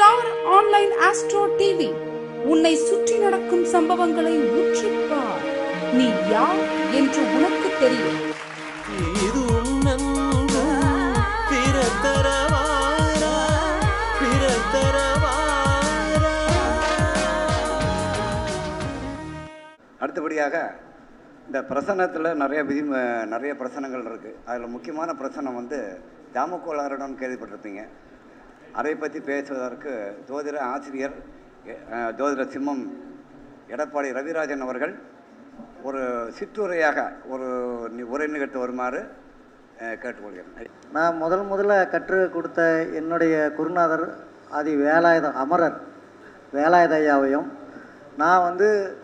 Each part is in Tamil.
Star online astro TV. உன்னை சுற்றி நடக்கும் சம்பவங்களை உற்றுப்பார் நீ யார் என்று உனக்கு தெரியும். இது உன்னன்பு பிறத்தரவாரா பிறத்தரவாரா. அடுத்தபடியாக இந்த பிரசனத்தில் நிறைய விதி நிறைய பிரசனங்கள் இருக்குது அதில் முக்கியமான பிரசனம் வந்து ஜாமக்கோளாறுடன் கேள்விப்பட்டிருப்பீங்க. அதை பற்றி பேசுவதற்கு ஜோதிட ஆசிரியர் ஜோதிட சிம்மம் எடப்பாடி ரவிராஜன் அவர்கள் ஒரு சிற்றுரையாக ஒரு நி- உரை நிகழ்த்து வருமாறு கேட்டுக்கொள்கிறேன். நான் முதல் முதல்ல கற்றுக் கொடுத்த என்னுடைய குருநாதர் ஆதி வேலாயுத அமரர் வேலாயுத ஐயாவையும் நான் வந்து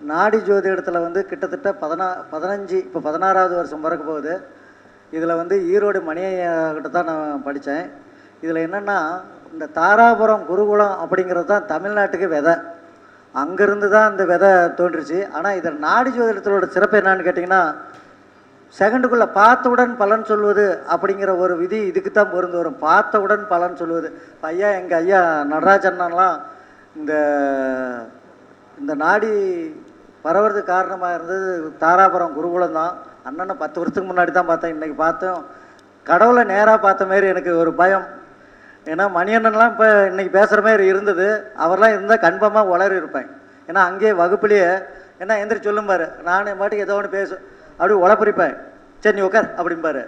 நாடி ஜோதிடத்தில் வந்து கிட்டத்தட்ட பதினா பதினஞ்சு இப்போ பதினாறாவது வருஷம் பிறக்க போகுது. இதில் வந்து ஈரோடு மணியையா கிட்ட தான் நான் படித்தேன். இதில் என்னென்னா இந்த தாராபுரம் குருகுலம் அப்படிங்கிறது தான் தமிழ்நாட்டுக்கு விதை. அங்கேருந்து தான் இந்த விதை தோன்றுச்சு. ஆனால் இதில் நாடி ஜோதிடத்தோட சிறப்பு என்னான்னு கேட்டிங்கன்னா செகண்டுக்குள்ளே பார்த்தவுடன் பலன் சொல்வது அப்படிங்கிற ஒரு விதி இதுக்கு தான் பொருந்து வரும். பார்த்தவுடன் பலன் சொல்வது. ஐயா எங்கள் ஐயா நடராஜண்ணன்லாம் இந்த இந்த நாடி பரவறதுக்கு காரணமாக இருந்தது தாராபுரம் குருகுலம் தான். அண்ணனை பத்து வருஷத்துக்கு முன்னாடி தான் பார்த்தேன். இன்றைக்கி பார்த்தோம் கடவுளை நேராக பார்த்த மாரி எனக்கு ஒரு பயம். ஏன்னா மணியண்ணன்லாம் இப்போ இன்றைக்கி பேசுகிற மாதிரி இருந்தது. அவர்லாம் இருந்தால் கன்ஃபார்மாக உளறி இருப்பேன். ஏன்னா அங்கேயே வகுப்புலேயே என்ன எந்திரி சொல்லும்பாரு நானே பாட்டுக்கு ஏதோ ஒன்று பேசு அப்படி உழப்பறிப்பேன் சரி நீ உட்கார் அப்படிம்பாரு.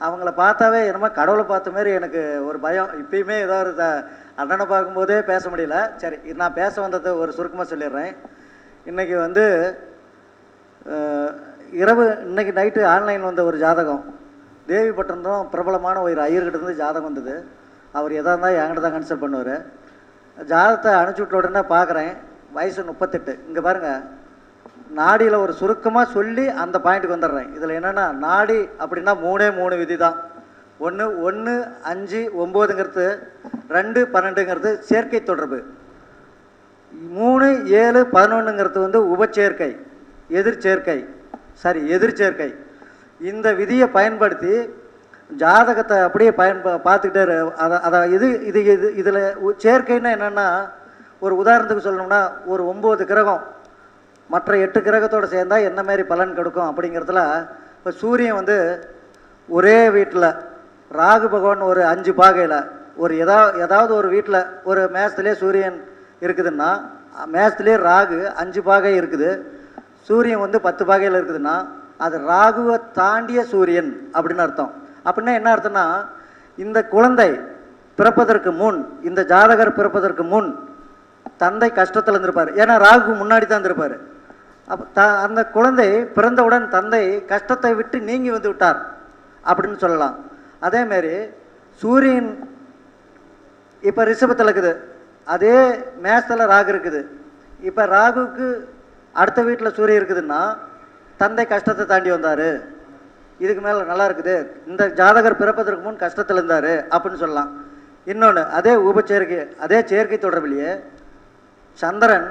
அவங்கள பார்த்தாவே என்னமோ கடவுளை பார்த்த மாதிரி எனக்கு ஒரு பயம். இப்பயுமே ஏதோ ஒரு த- அண்ணனை பார்க்கும்போதே பேச முடியல. சரி இது நான் பேச வந்ததை ஒரு சுருக்கமாக சொல்லிடுறேன். இன்றைக்கி வந்து இரவு இன்றைக்கி நைட்டு ஆன்லைன் வந்த ஒரு ஜாதகம். தேவிப்பட்டினம் பிரபலமான ஒரு ஐயர்கிட்ட இருந்து ஜாதகம் வந்தது. அவர் எதாக இருந்தால் என்கிட்ட தான் கன்சல்ட் பண்ணுவார். ஜாதகத்தை அனுப்பிச்சி விட்ட உடனே பார்க்குறேன் வயசு முப்பத்தெட்டு. இங்கே பாருங்கள் நாடியில் ஒரு சுருக்கமாக சொல்லி அந்த பாயிண்ட்டுக்கு வந்துடுறேன். இதில் என்னென்னா நாடி அப்படின்னா மூணே மூணு விதி தான் ஒன்று ஒன்று அஞ்சு ஒம்போதுங்கிறது ரெண்டு பன்னெண்டுங்கிறது சேர்க்கை தொடர்பு. மூணு ஏழு பதினொன்றுங்கிறது வந்து உபச்சேர்க்கை எதிர்ச்சேர்க்கை. சாரி எதிர்ச்சேர்க்கை. இந்த விதியை பயன்படுத்தி ஜாதகத்தை அப்படியே பயன்ப பார்த்துக்கிட்டே அதை அதை இது இது இது இதில் சேர்க்கைன்னா என்னென்னா ஒரு உதாரணத்துக்கு சொல்லணும்னா ஒரு ஒம்பது கிரகம் மற்ற எட்டு கிரகத்தோடு சேர்ந்தால் என்ன மாதிரி பலன் கொடுக்கும் அப்படிங்கிறதுல இப்போ சூரியன் வந்து ஒரே வீட்டில் ராகு பகவான் ஒரு அஞ்சு பாகையில் ஒரு எதா ஏதாவது ஒரு வீட்டில் ஒரு மேசத்துலேயே சூரியன் இருக்குதுன்னா மேசத்துலேயே ராகு அஞ்சு பாகை இருக்குது. சூரியன் வந்து பத்து பாகையில் இருக்குதுன்னா அது ராகுவை தாண்டிய சூரியன் அப்படின்னு அர்த்தம். அப்படின்னா என்ன அர்த்தம்னா இந்த குழந்தை பிறப்பதற்கு முன் இந்த ஜாதகர் பிறப்பதற்கு முன் தந்தை கஷ்டத்தில் இருந்திருப்பார். ஏன்னா ராகுக்கு முன்னாடி தான் இருந்திருப்பார். அப்போ த அந்த குழந்தை பிறந்தவுடன் தந்தை கஷ்டத்தை விட்டு நீங்கி வந்து விட்டார் அப்படின்னு சொல்லலாம். அதேமாரி சூரியன் இப்போ ரிஷபத்தில் இருக்குது. அதே மேசத்தில் ராகு இருக்குது. இப்போ ராகுவுக்கு அடுத்த வீட்டில் சூரியன் இருக்குதுன்னா தந்தை கஷ்டத்தை தாண்டி வந்தார். இதுக்கு மேலே நல்லா இருக்குது. இந்த ஜாதகர் பிறப்பதற்கு முன் கஷ்டத்தில் இருந்தார் அப்படின்னு சொல்லலாம். இன்னொன்று அதே உபச்சேர்க்கை அதே சேர்க்கை தொடர்பிலேயே சந்திரன்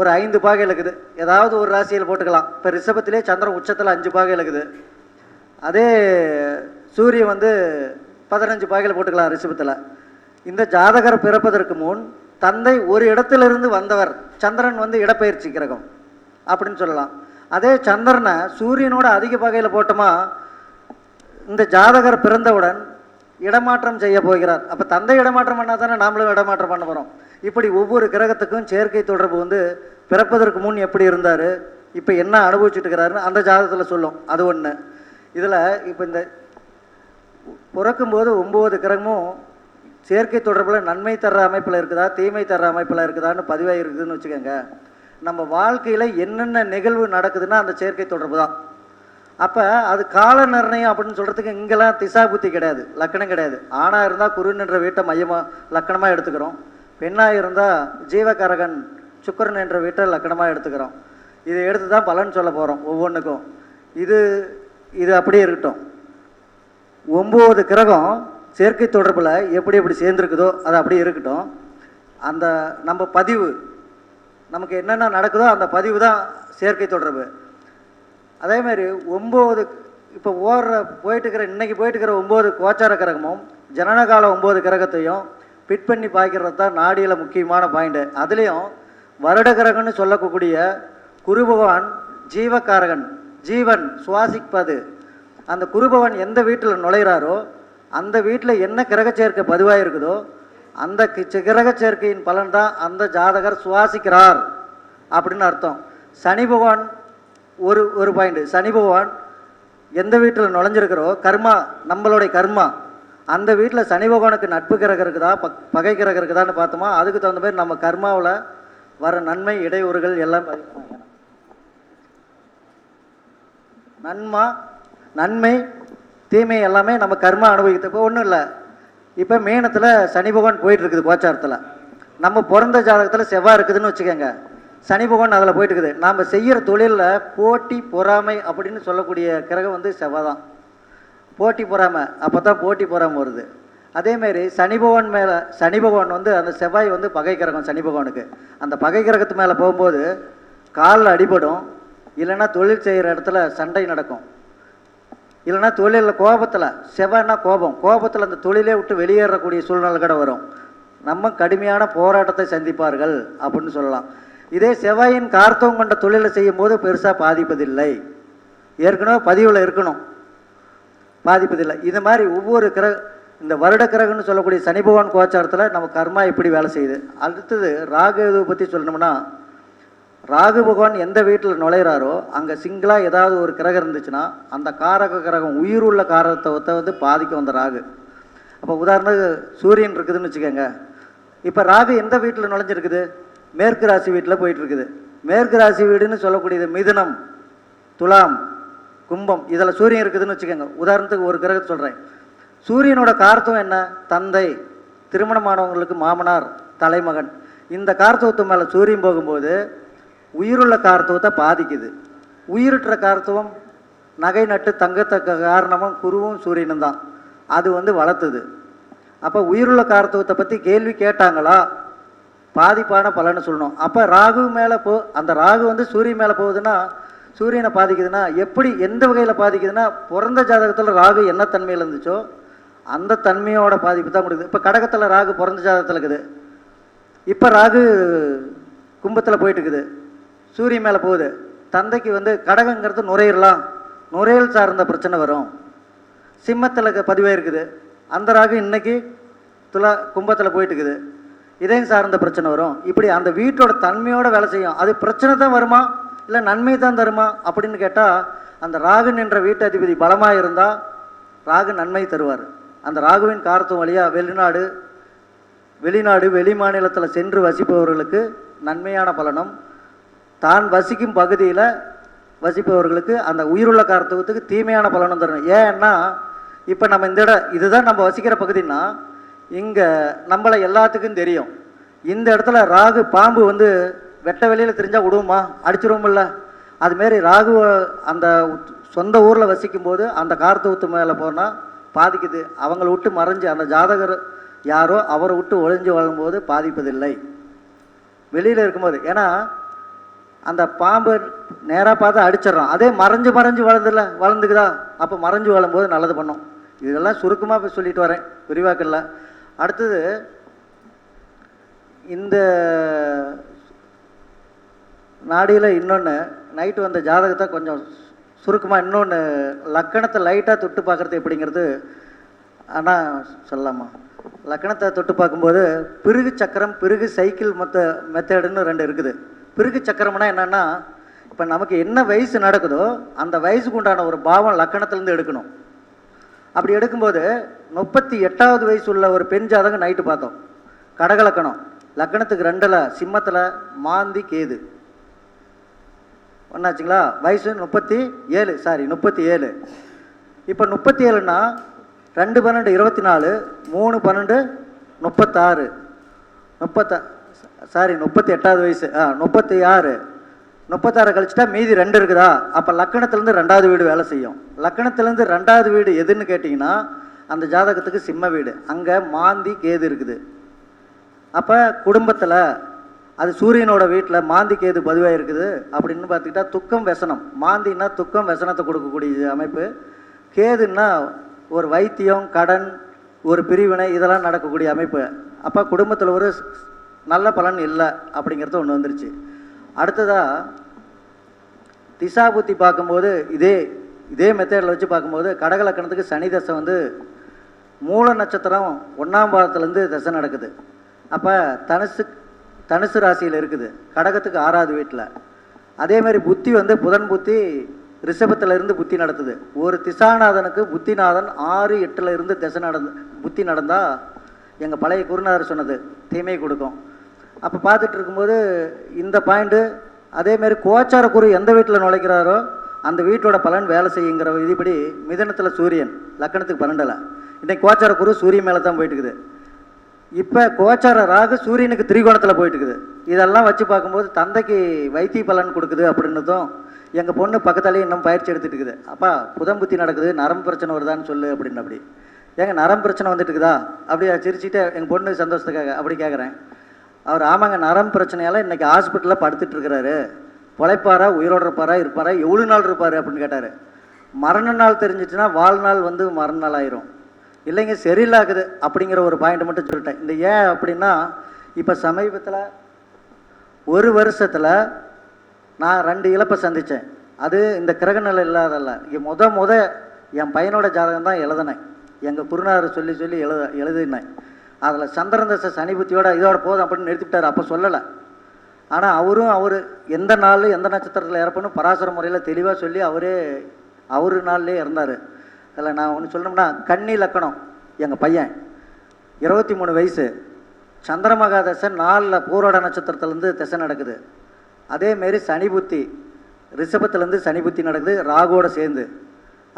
ஒரு ஐந்து பாகையில் இருக்குது ஏதாவது ஒரு ராசியில் போட்டுக்கலாம். இப்போ ரிஷபத்திலே சந்திரன் உச்சத்தில் அஞ்சு பாகையில் இருக்குது அதே சூரியன் வந்து பதினஞ்சு பாகையில் போட்டுக்கலாம் ரிஷபத்தில். இந்த ஜாதகர் பிறப்பதற்கு முன் தந்தை ஒரு இடத்திலிருந்து வந்தவர் சந்திரன் வந்து இடப்பெயர்ச்சி கிரகம் அப்படின்னு சொல்லலாம். அதே சந்திரனை சூரியனோட அதிக வகையில் போட்டோமா இந்த ஜாதகர் பிறந்தவுடன் இடமாற்றம் செய்ய போகிறார். அப்போ தந்தை இடமாற்றம் பண்ணால் தானே நாமளும் இடமாற்றம் பண்ண போகிறோம் இப்படி ஒவ்வொரு கிரகத்துக்கும் செயற்கை தொடர்பு வந்து பிறப்பதற்கு முன் எப்படி இருந்தார் இப்போ என்ன அனுபவிச்சுட்டு இருக்கிறாருன்னு அந்த ஜாதகத்தில் சொல்லும். அது ஒன்று இதில் இப்போ இந்த பிறக்கும்போது ஒம்பது கிரகமும் செயற்கை தொடர்பில் நன்மை தர்ற அமைப்பில் இருக்குதா தீமை தர்ற அமைப்பில் இருக்குதான்னு பதிவாக இருக்குதுன்னு வச்சுக்கோங்க. நம்ம வாழ்க்கையில் என்னென்ன நிகழ்வு நடக்குதுன்னா அந்த செயற்கை தொடர்பு தான். அப்போ அது கால நிர்ணயம் அப்படின்னு சொல்கிறதுக்கு இங்கெல்லாம் திசா புத்தி கிடையாது லக்கணம் கிடையாது. ஆணாக இருந்தால் குருன்ற என்ற வீட்டை மையமாக லக்கணமாக எடுத்துக்கிறோம். பெண்ணாக இருந்தால் ஜீவகரகன் சுக்கரன் என்ற வீட்டை லக்கணமாக எடுத்துக்கிறோம். இதை எடுத்து தான் பலன் சொல்ல போகிறோம் ஒவ்வொன்றுக்கும் இது இது அப்படியே இருக்கட்டும். ஒம்பது கிரகம் செயற்கை தொடர்பில் எப்படி எப்படி சேர்ந்துருக்குதோ அது அப்படியே இருக்கட்டும். அந்த நம்ம பதிவு நமக்கு என்னென்ன நடக்குதோ அந்த பதிவு தான் செயற்கை தொடர்பு. அதே மாதிரி ஒம்பது இப்போ ஓடுற போயிட்டுருக்குற இன்னைக்கு போயிட்டு இருக்கிற ஒம்பது கோச்சார கிரகமும் ஜனனகால ஒம்பது கிரகத்தையும் ஃபிட் பண்ணி பாய்க்கிறது தான் நாடியில் முக்கியமான பாயிண்ட்டு அதுலேயும் வருட கிரகம்னு சொல்லக்கூடிய குரு பகவான் ஜீவகாரகன் ஜீவன் சுவாசிப்பது. அந்த குருபவன் எந்த வீட்டில் நுழைகிறாரோ அந்த வீட்டில் என்ன கிரக சேர்க்கை பதிவாக இருக்குதோ அந்த கிரக சேர்க்கையின் பலன் தான் அந்த ஜாதகர் சுவாசிக்கிறார் அப்படின்னு அர்த்தம். சனி பகவான் ஒரு ஒரு பாயிண்ட் சனி பகவான் எந்த வீட்டில் நுழைஞ்சிருக்கிறோ கர்மா நம்மளுடைய கர்மா அந்த வீட்டில் சனி பகவானுக்கு நட்பு கிரகம் இருக்குதா பக் பகை கிரகம் இருக்குதான்னு பார்த்தோமா அதுக்கு தகுந்த மாதிரி நம்ம கர்மாவில் வர நன்மை இடையூறுகள் எல்லாம் நன்மா நன்மை தீமை எல்லாமே நம்ம கர்மா அனுபவிக்கிறது இப்போ ஒன்றும் இல்லை. இப்போ மீனத்தில் சனி பகவான் போயிட்டு இருக்குது கோச்சாரத்தில். நம்ம பிறந்த ஜாதகத்தில் செவ்வாய் இருக்குதுன்னு வச்சுக்கோங்க. சனி பகவான் அதில் போயிட்டு இருக்குது நாம் செய்கிற தொழிலில் போட்டி பொறாமை அப்படின்னு சொல்லக்கூடிய கிரகம் வந்து செவ்வாய் தான் போட்டி பொறாமை. அப்போ தான் போட்டி பொறாமை வருது. அதேமாரி சனி பகவான் மேலே சனி பகவான் வந்து அந்த செவ்வாய் வந்து பகை கிரகம் சனி பகவானுக்கு. அந்த பகை கிரகத்து மேலே போகும்போது காலில் அடிபடும். இல்லைன்னா தொழில் செய்கிற இடத்துல சண்டை நடக்கும். இல்லைன்னா தொழிலில் கோபத்தில் செவ்வாய்னா கோபம். கோபத்தில் அந்த தொழிலே விட்டு வெளியேறக்கூடிய சூழ்நிலை கூட வரும். நம்ம கடுமையான போராட்டத்தை சந்திப்பார்கள் அப்படின்னு சொல்லலாம். இதே செவ்வாயின் கார்த்தவம் கொண்ட தொழிலை செய்யும் போது பெருசாக பாதிப்பதில்லை. ஏற்கனவே பதிவில் இருக்கணும். பாதிப்பதில்லை. இது மாதிரி ஒவ்வொரு கிரக இந்த வருட கிரகம்னு சொல்லக்கூடிய சனி பகவான் கோச்சாரத்தில் நம்ம கர்மா எப்படி வேலை செய்யுது? அடுத்தது ராகு பற்றி சொல்லணும்னா ராகு பகவான் எந்த வீட்டில் நுழையிறாரோ அங்கே சிங்கிளாக ஏதாவது ஒரு கிரகம் இருந்துச்சுன்னா அந்த காரக கிரகம் உயிர் உள்ள காரகத்தை வந்து பாதிக்கும் அந்த ராகு. அப்போ உதாரணத்துக்கு சூரியன் இருக்குதுன்னு வச்சுக்கோங்க. இப்போ ராகு எந்த வீட்டில் நுழைஞ்சிருக்குது? மேற்கு ராசி வீட்டில் போயிட்டுருக்குது. மேற்கு ராசி வீடுன்னு சொல்லக்கூடியது மிதுனம் துலாம் கும்பம் இதில் சூரியன் இருக்குதுன்னு வச்சுக்கோங்க. உதாரணத்துக்கு ஒரு கிரகத்தை சொல்கிறேன் சூரியனோட காரத்துவம் என்ன? தந்தை திருமணமானவங்களுக்கு மாமனார் தலைமகன். இந்த கார்த்தவத்து மேலே சூரியன் போகும்போது உயிருள்ள காரத்துவத்தை பாதிக்குது. உயிரற்ற காரத்துவம் நகை நட்டு தங்கத்தக்க காரணமும் குருவும் சூரியனும் தான். அது வந்து வளர்த்துது. அப்போ உயிருள்ள காரத்துவத்தை பற்றி கேள்வி கேட்டாங்களா? பாதிப்பான பலன்னு சொல்லணும். அப்போ ராகு மேலே போ அந்த ராகு வந்து சூரியன் மேலே போகுதுன்னா சூரியனை பாதிக்குதுன்னா எப்படி எந்த வகையில் பாதிக்குதுன்னா பிறந்த ஜாதகத்தில் ராகு என்ன தன்மையில் இருந்துச்சோ அந்த தன்மையோட பாதிப்பு தான் கொடுக்குது. இப்போ கடகத்தில் ராகு பிறந்த ஜாதகத்தில் இருக்குது. இப்போ ராகு கும்பத்தில் போயிட்டு இருக்குது. சூரியன் மேலே போகுது. தந்தைக்கு வந்து கடகங்கிறது நுரையீரலாம் நுரையீரல் சார்ந்த பிரச்சனை வரும். சிம்மத்தில் பதிவாக இருக்குது. அந்த ராகு இன்னைக்கு துலா கும்பத்தில் போயிட்டு இருக்குது இதயம் சார்ந்த பிரச்சனை வரும். இப்படி அந்த வீட்டோட தன்மையோட வேலை செய்யும். அது பிரச்சனை தான் வருமா? இல்லை நன்மை தான் தருமா? அப்படின்னு கேட்டால் அந்த ராகு நின்ற வீட்டு அதிபதி பலமாக இருந்தால் ராகு நன்மை தருவார். அந்த ராகுவின் காரத்துவம் வழியாக வெளிநாடு வெளிநாடு வெளி மாநிலத்தில் சென்று வசிப்பவர்களுக்கு நன்மையான பலனும் தான் வசிக்கும் பகுதியில் வசிப்பவர்களுக்கு அந்த உயிருள்ள காரத்துவத்துக்கு தீமையான பலனும் தரணும். ஏன்னா இப்போ நம்ம இந்த இடம் இதுதான் நம்ம வசிக்கிற பகுதின்னா இங்கே நம்மளை எல்லாத்துக்கும் தெரியும். இந்த இடத்துல ராகு பாம்பு வந்து வெட்ட வெளியில் தெரிஞ்சால் விடுவோமா? அடிச்சிருவோம்ல அதுமாரி ராகு அந்த சொந்த ஊரில் வசிக்கும் போது அந்த கார்த்தவத்து மேலே போனால் பாதிக்குது. அவங்கள விட்டு மறைஞ்சு அந்த ஜாதகர் யாரோ அவரை விட்டு ஒழிஞ்சு வாழும்போது பாதிப்பதில்லை. வெளியில் இருக்கும்போது. ஏன்னா அந்த பாம்பு நேராக பார்த்து அடிச்சிடறோம் அதே மறைஞ்சு மறைஞ்சு வளர்ந்துல வளர்ந்துக்குதா? அப்போ மறைஞ்சு வளரும்போது நல்லது பண்ணும். இதெல்லாம் சுருக்கமாக சொல்லிட்டு வரேன். விரிவாக்கல்ல. அடுத்தது இந்த நாடியில் இன்னொன்று நைட்டு வந்த ஜாதகத்தை கொஞ்சம் சுருக்கமாக இன்னொன்று லக்கணத்தை லைட்டாக தொட்டு பார்க்குறது எப்படிங்கிறது ஆனால் சொல்லலாமா? லக்கணத்தை தொட்டு பார்க்கும்போது பிறகு சக்கரம் பிறகு சைக்கிள் மொத்த மெத்தடுன்னு ரெண்டு இருக்குது. பிறகு சக்கரம்னா என்னென்னா இப்போ நமக்கு என்ன வயசு நடக்குதோ அந்த வயசுக்கு உண்டான ஒரு பாவம் லக்கணத்துலேருந்து எடுக்கணும். அப்படி எடுக்கும்போது முப்பத்தி எட்டாவது வயசு உள்ள ஒரு பெண் ஜாதகம் நைட்டு பார்த்தோம். கடகலக்கணம். லக்கணத்துக்கு ரெண்டில் சிம்மத்தில் மாந்தி கேது. ஒன்றாச்சுங்களா வயசு முப்பத்தி ஏழு சாரி முப்பத்தி ஏழு. இப்போ முப்பத்தி ஏழுனா ரெண்டு பன்னெண்டு இருபத்தி நாலு மூணு பன்னெண்டு முப்பத்தாறு. முப்பத்த சாரி முப்பத்தி எட்டாவது வயசு. ஆ முப்பத்தி ஆறு முப்பத்தாறு கழிச்சிட்டா மீதி ரெண்டு இருக்குதா? அப்போ லக்கணத்துலேருந்து ரெண்டாவது வீடு வேலை செய்யும். லக்கணத்துலேருந்து ரெண்டாவது வீடு எதுன்னு கேட்டிங்கன்னா அந்த ஜாதகத்துக்கு சிம்ம வீடு. அங்கே மாந்தி கேது இருக்குது. அப்போ குடும்பத்தில் அது சூரியனோட வீட்டில் மாந்தி கேது பதிவாக இருக்குது. அப்படின்னு பார்த்துக்கிட்டா துக்கம் வசனம். மாந்தின்னா துக்கம் வசனத்தை கொடுக்கக்கூடிய அமைப்பு. கேதுன்னா ஒரு வைத்தியம் கடன் ஒரு பிரிவினை இதெல்லாம் நடக்கக்கூடிய அமைப்பு. அப்போ குடும்பத்தில் ஒரு நல்ல பலன் இல்லை அப்படிங்கிறது ஒன்று வந்துருச்சு. அடுத்ததாக திசா புத்தி பார்க்கும்போது இதே இதே மெத்தேடில் வச்சு பார்க்கும்போது கடகலக்கணத்துக்கு சனி தசை வந்து மூல நட்சத்திரம் ஒன்றாம் பாதத்துலேருந்து தசை நடக்குது. அப்போ தனுசு தனுசு ராசியில் இருக்குது. கடகத்துக்கு ஆறாவது வீட்டில். அதேமாரி புத்தி வந்து புதன் புத்தி ரிஷபத்திலிருந்து புத்தி நடத்துது. ஒரு திசாநாதனுக்கு புத்திநாதன் ஆறு எட்டுல இருந்து திசை நடந்து புத்தி நடந்தால் எங்கள் பழைய குருநாதர் சொன்னது தீமை கொடுக்கும். அப்போ பார்த்துட்டு இருக்கும்போது இந்த பாயிண்ட்டு அதேமாரி கோச்சார குரு எந்த வீட்டில் நுழைக்கிறாரோ அந்த வீட்டோட பலன் வேலை செய்யுங்கிற விதிப்படி மிதனத்தில் சூரியன் லக்கணத்துக்கு பன்னெண்டில். இன்றைக்கி கோச்சார குரு சூரியன் மேலே தான் போயிட்டு இப்போ கோச்சார ராகு சூரியனுக்கு திரிகோணத்தில் போயிட்டு இருக்குது இதெல்லாம் வச்சு பார்க்கும்போது தந்தைக்கு வைத்திய பலன் கொடுக்குது அப்படின்னதும் எங்கள் பொண்ணு பக்கத்தாலேயே இன்னும் பயிற்சி எடுத்துட்டு இருக்குது. அப்பா புதன் புத்தி நடக்குது நரம்பு பிரச்சனை வருதான்னு சொல்லு அப்படின்னு அப்படி. ஏங்க நரம்பு பிரச்சனை வந்துட்டு இருக்குதா? அப்படியே சிரிச்சுட்டு எங்கள் பொண்ணு சந்தோஷத்துக்காக அப்படி கேட்குறேன் அவர் ஆமாங்க நரம் பிரச்சனையால் இன்றைக்கி ஹாஸ்பிட்டலில் படுத்துட்டு இருக்கிறாரு. பொழைப்பாரா உயிரோடு இருப்பாரா இருப்பாரா எவ்வளோ நாள் இருப்பார் அப்படின்னு கேட்டார். மரண நாள் தெரிஞ்சிச்சுன்னா வாழ்நாள் வந்து மரண நாள் ஆயிரும். இல்லைங்க சரியில்லாக்குது அப்படிங்கிற ஒரு பாயிண்ட் மட்டும் சொல்லிட்டேன். இந்த ஏன் அப்படின்னா இப்போ சமீபத்தில் ஒரு வருஷத்தில் நான் ரெண்டு இழப்பை சந்தித்தேன் அது இந்த கிரகநிலை இல்லாதல்ல முத முத என் பையனோட ஜாதகம் தான் எழுதினேன். எங்கள் குருநாதர் சொல்லி சொல்லி எழுத எழுதினேன். அதில் சந்திரன் தசை சனி புத்தியோட இதோட போதும் அப்படின்னு நிறுத்திவிட்டார். அப்போ சொல்லலை. ஆனால் அவரும் அவர் எந்த நாள் எந்த நட்சத்திரத்தில் இறப்பணும் பராசர முறையில் தெளிவாக சொல்லி அவரே அவரு நாள்லேயே இறந்தார். அதில் நான் ஒன்று சொல்லணும்னா கன்னி லக்கணம் எங்கள் பையன் இருபத்தி மூணு வயசு. சந்திரமகா தசை நாலில் பூரோட நட்சத்திரத்துலேருந்து திசை நடக்குது. அதேமாரி சனி புத்தி ரிஷபத்துலேருந்து சனி புத்தி நடக்குது ராகுவோட சேர்ந்து.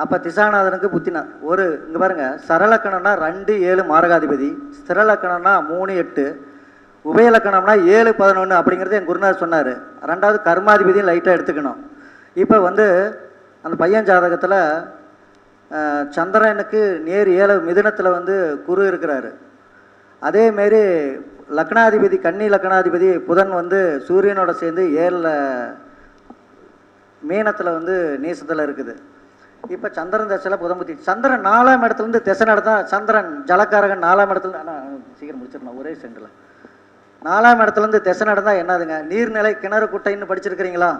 அப்போ திசாநாதனுக்கு புத்தினா. ஒரு இங்கே பாருங்க சரலக்கணம்னா ரெண்டு ஏழு மாரகாதிபதி. ஸ்திரலக்கணம்னா மூணு எட்டு. உபயலக்கணம்னா ஏழு பதினொன்று அப்படிங்கிறது என் குருநாதர் சொன்னார். ரெண்டாவது கர்மாதிபதியும் லைட்டாக எடுத்துக்கணும். இப்போ வந்து அந்த பையன் ஜாதகத்தில் சந்திரனுக்கு நேர் ஏழு மிதுனத்தில் வந்து குரு இருக்கிறாரு. அதேமாரி லக்னாதிபதி கன்னி லக்னாதிபதி புதன் வந்து சூரியனோட சேர்ந்து ஏழில் மீனத்தில் வந்து நீசத்தில் இருக்குது. இப்போ சந்திரன் தசையில் புதம்புத்தி சந்திரன் நாலாம் இடத்துலேருந்து திசை நடத்தா சந்திரன் ஜலக்காரகன் நாலாம் இடத்துல ஆனால் சீக்கிரம் முடிச்சிடணும் ஒரே செண்டில் நாலாம் இடத்துலேருந்து திசை நடந்தால் என்னதுங்க? நீர்நிலை கிணறு குட்டைன்னு படிச்சிருக்கிறீங்களா?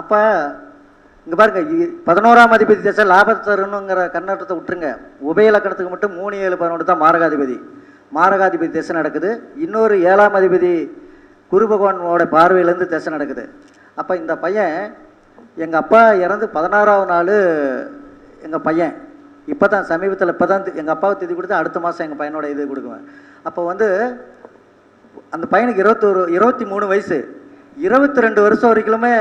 அப்போ இங்கே பாருங்க பதினோராம் அதிபதி திசை லாபத்தை தரணுங்கிற கண்ணோட்டத்தை விட்டுருங்க. உபயலக்கணத்துக்கு மட்டும் மூணு ஏழு பதினொன்று தான் மாரகாதிபதி. மாரகாதிபதி திசை நடக்குது. இன்னொரு ஏழாம் அதிபதி குரு பகவானோட பார்வையிலேருந்து திசை நடக்குது. அப்போ இந்த பையன் எங்கள் அப்பா இறந்து பதினாறாவது நாள் எங்கள் பையன். இப்போ தான் சமீபத்தில் இப்போ தான் எங்கள் அப்பாவை திதி கொடுத்து அடுத்த மாதம் எங்கள் பையனோட இது கொடுக்குவேன். அப்போ வந்து அந்த பையனுக்கு இருபத்தொரு இருபத்தி மூணு வயசு. இருபத்தி ரெண்டு வருஷம் வரைக்குமே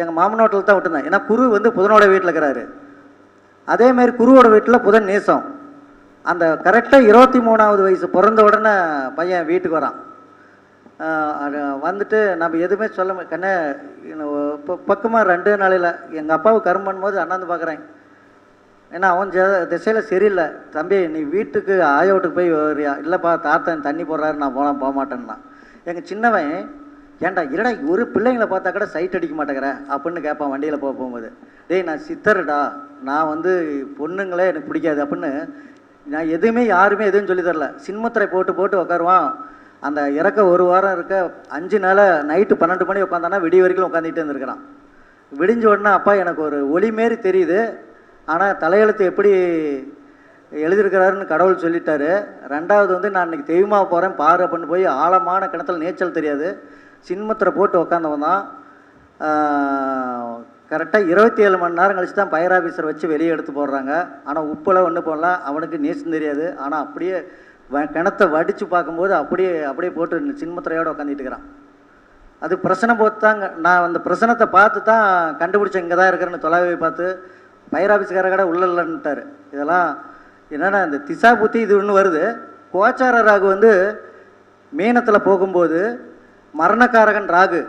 எங்கள் மாமனோட்டில் தான் விட்டுருந்தேன். ஏன்னா குரு வந்து புதனோட வீட்டில் இருக்கிறாரு. அதேமாரி குருவோட வீட்டில் புதன் நேசம். அந்த கரெக்டாக இருபத்தி மூணாவது வயசு பிறந்த உடனே பையன் வீட்டுக்கு வரான். வந்துட்டு நம்ம எதுவுமே சொல்ல மு- கண்ணே பக்கமாக ரெண்டு நாளையில் எங்கள் அப்பாவை கரும்பு பண்ணும்போது அண்ணாந்து பார்க்குறேன் ஏன்னா அவன் திசையில் சரியில்லை. தம்பி நீ வீட்டுக்கு ஆய வீட்டுக்கு போய் வரியா இல்லைப்பா தாத்தன் தண்ணி போடுறாரு நான் போகலாம் போக மாட்டேன்னா. எங்கள் சின்னவன் ஏன்டா இருடா ஒரு பிள்ளைங்களை பார்த்தா கூட சைட் அடிக்க மாட்டேங்கிற அப்படின்னு கேட்பான் வண்டியில் போக போகும்போது. டேய் நான் சித்தருடா. நான் வந்து பொண்ணுங்களே எனக்கு பிடிக்காது அப்படின்னு நான் எதுவுமே யாருமே எதுவும் சொல்லி தரல. சின்முத்திரை போட்டு போட்டு உட்காருவான் அந்த இறக்க ஒரு வாரம் இருக்க அஞ்சு நாளாக நைட்டு பன்னெண்டு மணி உட்காந்தானா விடிய வரைக்கும் உட்காந்துட்டு இருந்திருக்கிறான். விடிஞ்ச உடனே அப்பா எனக்கு ஒரு ஒளி மாரி தெரியுது. ஆனால் தலையெழுத்து எப்படி எழுதியிருக்கிறாருன்னு கடவுள் சொல்லிட்டாரு. ரெண்டாவது வந்து நான் இன்னைக்கு தெய்வமாக போகிறேன் பாரு அப்படின்னு போய் ஆழமான கிணத்துல நீச்சல் தெரியாது. சின்மத்தில் போட்டு உக்காந்தவன் தான். கரெக்டாக இருபத்தி ஏழு மணி நேரம் கழிச்சு தான் ஃபயர் ஆஃபீஸர் வச்சு வெளியே எடுத்து போடுறாங்க. ஆனால் உப்பில் ஒன்றும் போடல. அவனுக்கு நீச்சல் தெரியாது. ஆனால் அப்படியே கிணத்தை வடித்து பார்க்கும்போது அப்படியே அப்படியே போட்டு சின்மத்திரையோடு உட்காந்துட்டு இருக்கிறான். அது பிரசனை போத்து தான் நான் அந்த பிரசனத்தை பார்த்து தான் கண்டுபிடிச்சேன். இங்கே தான் இருக்கிறேன்னு தொலைவை பார்த்து ஃபயர் ஆஃபீஸ்கார கடை உள்ள இல்லைன்ட்டார் இதெல்லாம் என்னென்னா இந்த திசா புத்தி இது ஒன்று வருது. கோச்சார ராகு வந்து மீனத்தில் போகும்போது மரணக்காரகன் ராகு.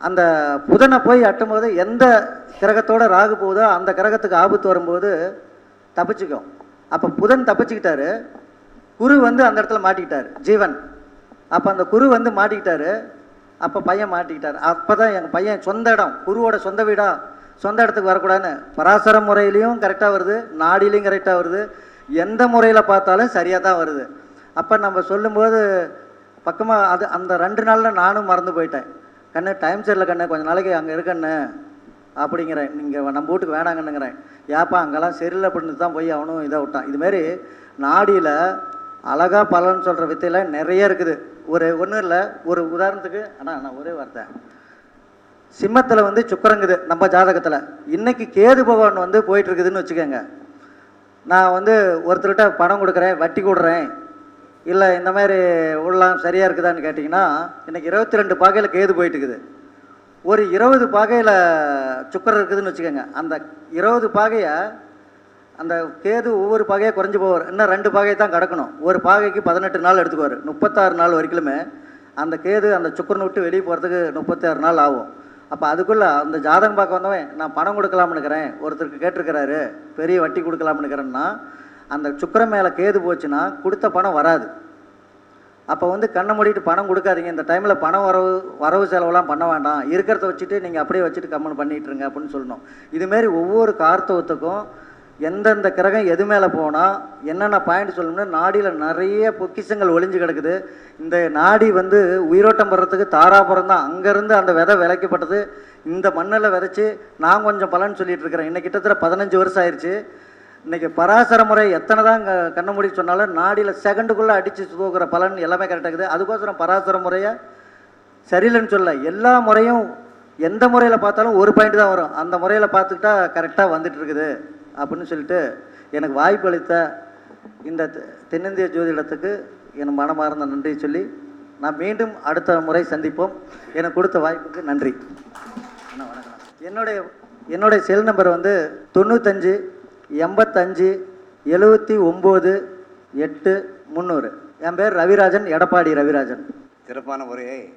அந்த புதனை போய் அட்டும்போது எந்த கிரகத்தோட ராகு போகுதோ அந்த கிரகத்துக்கு ஆபத்து வரும்போது தப்பிச்சுக்கும். அப்போ புதன் தப்பிச்சுக்கிட்டாரு. குரு வந்து அந்த இடத்துல மாட்டிக்கிட்டார் ஜீவன். அப்போ அந்த குரு வந்து மாட்டிக்கிட்டாரு அப்போ பையன் மாட்டிக்கிட்டார். அப்போ தான் எங்கள் பையன் சொந்த இடம் குருவோட சொந்த வீடாக சொந்த இடத்துக்கு வரக்கூடாதுன்னு. பராசர முறையிலையும் கரெக்டாக வருது நாடிலையும் கரெக்டாக வருது. எந்த முறையில் பார்த்தாலும் சரியாக தான் வருது. அப்போ நம்ம சொல்லும்போது பக்கமாக அது அந்த ரெண்டு நாளில் நானும் மறந்து போயிட்டேன். கண்ணு டைம் சரியில்லை கண்ணு கொஞ்சம் நாளைக்கு அங்கே இருக்கண்ணு அப்படிங்கிறேன். நீங்கள் நம்ம வீட்டுக்கு வேணாங்கன்னுங்கிறேன். ஏப்பா அங்கெல்லாம் சரியில்லை அப்படின்னு தான் போய் அவனும் இதை விட்டான். இதுமாரி நாடியில் அழகா பலன்னு சொல்கிற வித்தையில் நிறைய இருக்குது. ஒரு ஒன்றும் இல்லை ஒரு உதாரணத்துக்கு ஆனால் நான் ஒரே வார்த்தை. சிம்மத்தில் வந்து சுக்கரங்குது நம்ம ஜாதகத்தில். இன்றைக்கி கேது பகவான் வந்து போயிட்டுருக்குதுன்னு வச்சுக்கோங்க. நான் வந்து ஒருத்தர்கிட்ட பணம் கொடுக்குறேன் வட்டி கொடுறேன் இல்லை இந்த மாதிரி உள்ளம் சரியாக இருக்குதான்னு கேட்டிங்கன்னா இன்றைக்கி இருபத்தி ரெண்டு பாகையில் கேது போயிட்டு இருக்குது ஒரு இருபது பாகையில் சுக்கரம் இருக்குதுன்னு வச்சுக்கோங்க. அந்த இருபது பாகையை அந்த கேது ஒவ்வொரு பாகையாக குறைஞ்சி போவார். இன்னும் ரெண்டு பாகை தான் கிடக்கணும். ஒரு பாகைக்கு பதினெட்டு நாள் எடுத்துக்குவார். முப்பத்தாறு நாள் வரைக்குமே அந்த கேது அந்த சுக்கரனை விட்டு வெளியே போகிறதுக்கு முப்பத்தாறு நாள் ஆகும். அப்போ அதுக்குள்ளே அந்த ஜாதகம் பார்க்க வந்தவன் நான் பணம் கொடுக்கலாம்னு இருக்கிறேன் ஒருத்தருக்கு கேட்டிருக்கிறாரு பெரிய வட்டி கொடுக்கலாம்னு இருக்கிறேன்னா அந்த சுக்கரம் மேலே கேது போச்சுன்னா கொடுத்த பணம் வராது. அப்போ வந்து கண்ணை மூடிட்டு பணம் கொடுக்காதீங்க. இந்த டைமில் பணம் வரவு வரவு செலவுலாம் பண்ண வேண்டாம். இருக்கிறத வச்சுட்டு நீங்கள் அப்படியே வச்சுட்டு கம்மன் பண்ணிட்டுருங்க அப்படின்னு சொல்லணும். இதுமாரி ஒவ்வொரு கார்த்தவத்துக்கும் எந்தெந்த கிரகம் எது மேலே போனால் என்னென்ன பாயிண்ட் சொல்லணும்னா நாடியில் நிறைய பொக்கிஷங்கள் ஒளிஞ்சு கிடக்குது. இந்த நாடி வந்து உயிரோட்டம் பெறத்துக்கு தாராபுரம் தான். அங்கேருந்து அந்த விதை விளைக்கப்பட்டது. இந்த மண்ணில் விதைச்சி நான் கொஞ்சம் பலன் சொல்லிட்டு இருக்கிறேன். இன்னைக்கு கிட்டத்தட்ட பதினஞ்சு வருஷம் ஆயிடுச்சு இன்றைக்கி பராசர முறை எத்தனை தான் கண்ண முடி சொன்னாலும் நாடியில் செகண்டுக்குள்ளே அடித்து தூக்குற பலன் எல்லாமே கரெக்டாக இருக்குது. அதுக்கோசரம் பராசர முறையை சரியில்லைன்னு சொல்ல எல்லா முறையும் எந்த முறையில் பார்த்தாலும் ஒரு பாயிண்ட் தான் வரும். அந்த முறையில் பார்த்துக்கிட்டா கரெக்டாக வந்துட்டு இருக்குது. அப்படின்னு சொல்லிட்டு எனக்கு வாய்ப்பு அளித்த இந்த தெ- தென்னிந்திய ஜோதிடத்துக்கு என் மனமார்ந்த நன்றி சொல்லி நான் மீண்டும் அடுத்த முறை சந்திப்போம். எனக்கு கொடுத்த வாய்ப்புக்கு நன்றி. வணக்கம். என்னுடைய என்னுடைய செல் நம்பர் வந்து தொண்ணூத்தஞ்சு எண்பத்தஞ்சு எழுபத்தி ஒம்பது எட்டு முந்நூறு. என் பேர் ரவிராஜன் எடப்பாடி ரவிராஜன். சிறப்பான உரையை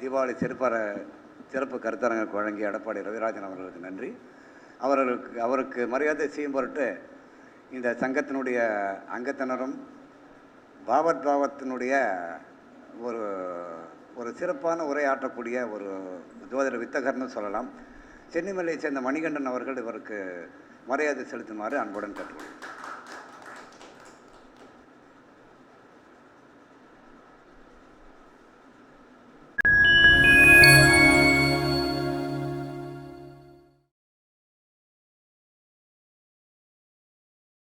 தீபாவளி சிறப்பான சிறப்பு கருத்தரங்க வழங்கிய எடப்பாடி ரவிராஜன் அவர்களுக்கு நன்றி. அவர்களுக்கு அவருக்கு மரியாதை செய்யும் பொருட்டு இந்த சங்கத்தினுடைய அங்கத்தினரும் பாவத் பாவத்தினுடைய ஒரு ஒரு சிறப்பான உரையாற்றக்கூடிய ஒரு ஜோதிட வித்தகர்னு சொல்லலாம். சென்னிமலையை சேர்ந்த மணிகண்டன் அவர்கள் இவருக்கு மரியாதை செலுத்துமாறு அன்புடன் கேட்டுக்கொள்கிறேன்.